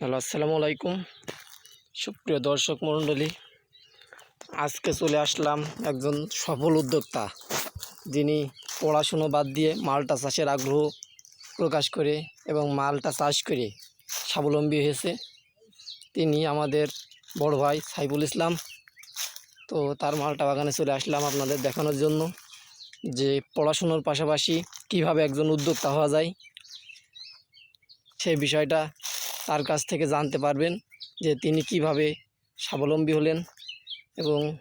Hello, আসসালামু আলাইকুম। সুপ্রিয় দর্শক মণ্ডলী, আজকে চলে আসলাম একজন সফল উদ্যোক্তা। যিনি পড়াশুনো বাদ দিয়ে মালটা চাষের আগ্রহ প্রকাশ করে এবং মালটা চাষ করে স্বাবলম্বী হয়েছে। তিনি আমাদের বড় ভাই সাইফুল ইসলাম। তো তার মালটা বাগানে চলে আসলাম আপনাদের দেখানোর জন্য যে পড়াশুনোর পাশাপাশি কীভাবে একজন উদ্যোক্তা হওয়া যায়। সেই বিষয়টা তার কাছ থেকে জানতে পারবেন যে তিনি কীভাবে স্বাবলম্বী হলেন এবং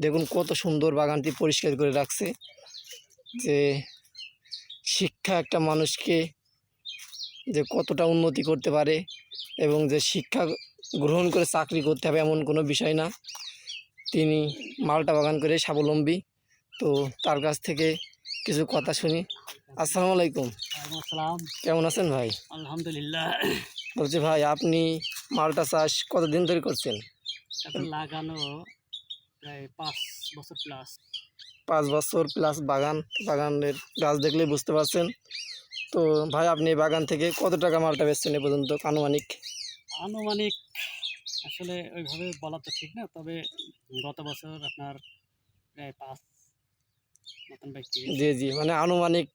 দেখুন কত সুন্দর বাগানটি পরিষ্কার করে রাখছে যে শিক্ষা একটা মানুষকে যে কতটা উন্নতি করতে পারে এবং যে শিক্ষা গ্রহণ করে চাকরি করতে হবে এমন কোনো বিষয় না। তিনি মালটা বাগান করে স্বাবলম্বী। তো তার কাছ থেকে কিছু কথা শুনি। আসসালামু আলাইকুম। কেমন আছেন ভাই? আলহামদুলিল্লাহ। বলছি ভাই আপনি মালটা চাষ কতদিন ধরে করছেন? লাগানো প্রায় পাঁচ বছর প্লাস পাঁচ বছর প্লাস বাগান বাগানের গাছ দেখলেই বুঝতে পারছেন। তো ভাই আপনি এই বাগান থেকে কত টাকা মালটা বেচছেন এ পর্যন্ত আনুমানিক? আনুমানিক আসলে ওইভাবে বলা তো ঠিক না তবে গত বছর আপনার প্রায় পাঁচ জি জি মানে আনুমানিক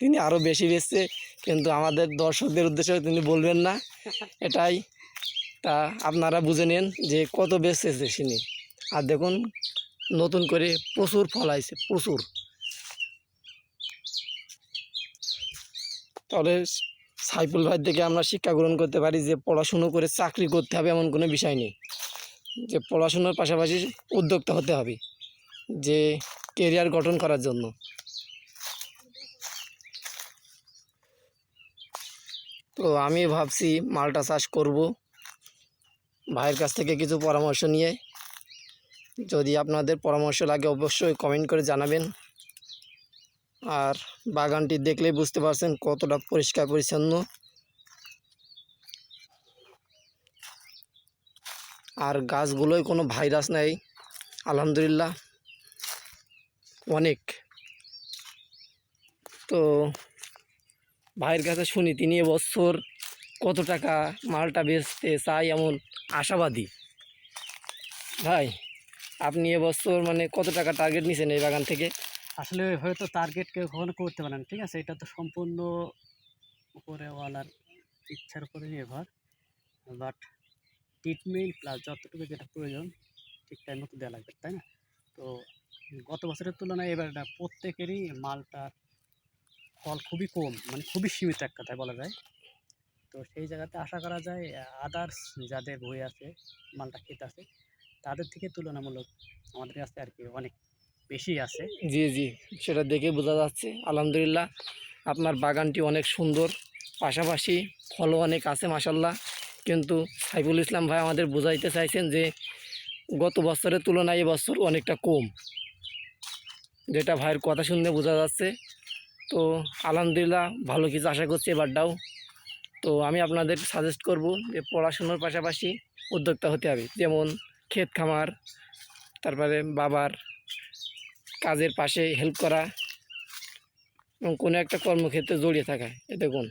তিনি আরও বেশি বেচছে কিন্তু আমাদের দর্শকদের উদ্দেশ্যে তিনি বলবেন না। এটাই। তা আপনারা বুঝে নেন যে কত বেচতেছে তিনি আর দেখুন নতুন করে প্রচুর ফল আইছে প্রচুর। তাহলে সাইফুল ভাই থেকে আমরা শিক্ষা গ্রহণ করতে পারি যে পড়াশুনো করে চাকরি করতে হবে এমন কোনো বিষয় নেই। যে পড়াশুনোর পাশাপাশি উদ্যোক্তা হতে হবে যে কেরিয়ার গঠন করার জন্য। তো আমি ভাবছি মালটা চাষ করব। ভাইয়ের কাছ থেকে কিছু পরামর্শ নিয়ে। যদি আপনাদের পরামর্শ লাগে অবশ্যই কমেন্ট করে জানাবেন। আর বাগানটি দেখলেই বুঝতে পারছেন কতটা পরিষ্কার পরিচ্ছন্ন। আর গাছগুলোয় কোনো ভাইরাস নেই, আলহামদুলিল্লাহ। অনেক। তো ভাইয়ের কাছে শুনি, তিনি এবছর কত টাকা মালটা বেচতে চাই এমন আশাবাদী? ভাই, আপনি এবছর মানে কত টাকা টার্গেট নিছেন এই বাগান থেকে? আসলে ওইভাবে তো টার্গেট কেউ কখনো করতে পারেন ঠিক আছে? এটা তো সম্পূর্ণ উপরেওয়ালার ইচ্ছার উপরে নির্ভর। বাট ট্রিটমেন্ট প্লাস যতটুকু যেটা প্রয়োজন, ঠিক টাইম মতো দেওয়া লাগবে, তাই না? তো গত বছরের তুলনায় এবার প্রত্যেকেরই মালটার ফল খুবই কম মানে খুবই সীমিত এক কথায় বলা যায়। তো সেই জায়গাতে আশা করা যায় আদার্স যাদের বই আছে মালটা খেতে আছে, তাদের থেকে তুলনামূলক আমাদের কাছে আর কি অনেক বেশি আছে। জি জি, সেটা দেখে বোঝা যাচ্ছে। আলহামদুলিল্লাহ, আপনার বাগানটি অনেক সুন্দর। পাশাপাশি ফলও অনেক আছে মাসাল্লাহ কিন্তু সাইফুল ইসলাম ভাই আমাদের বোঝাইতে চাইছেন যে, গত বছরের তুলনায় এবছর অনেকটা কম। যেটা ভাইয়ের কথা শুনতে বোঝা যাচ্ছে। তো আলহামদুলিল্লাহ ভালো কিছু আশা করছি এবারটাও। তো আমি আপনাদের সাজেস্ট করব যে পড়াশুনোর পাশাপাশি উদ্যোক্তা হতে হবে। যেমন ক্ষেত খামার, তারপরে বাবার কাজের পাশে হেল্প করা এবং কোনো একটা কর্মক্ষেত্রে জড়িয়ে থাকা। এ দেখুন।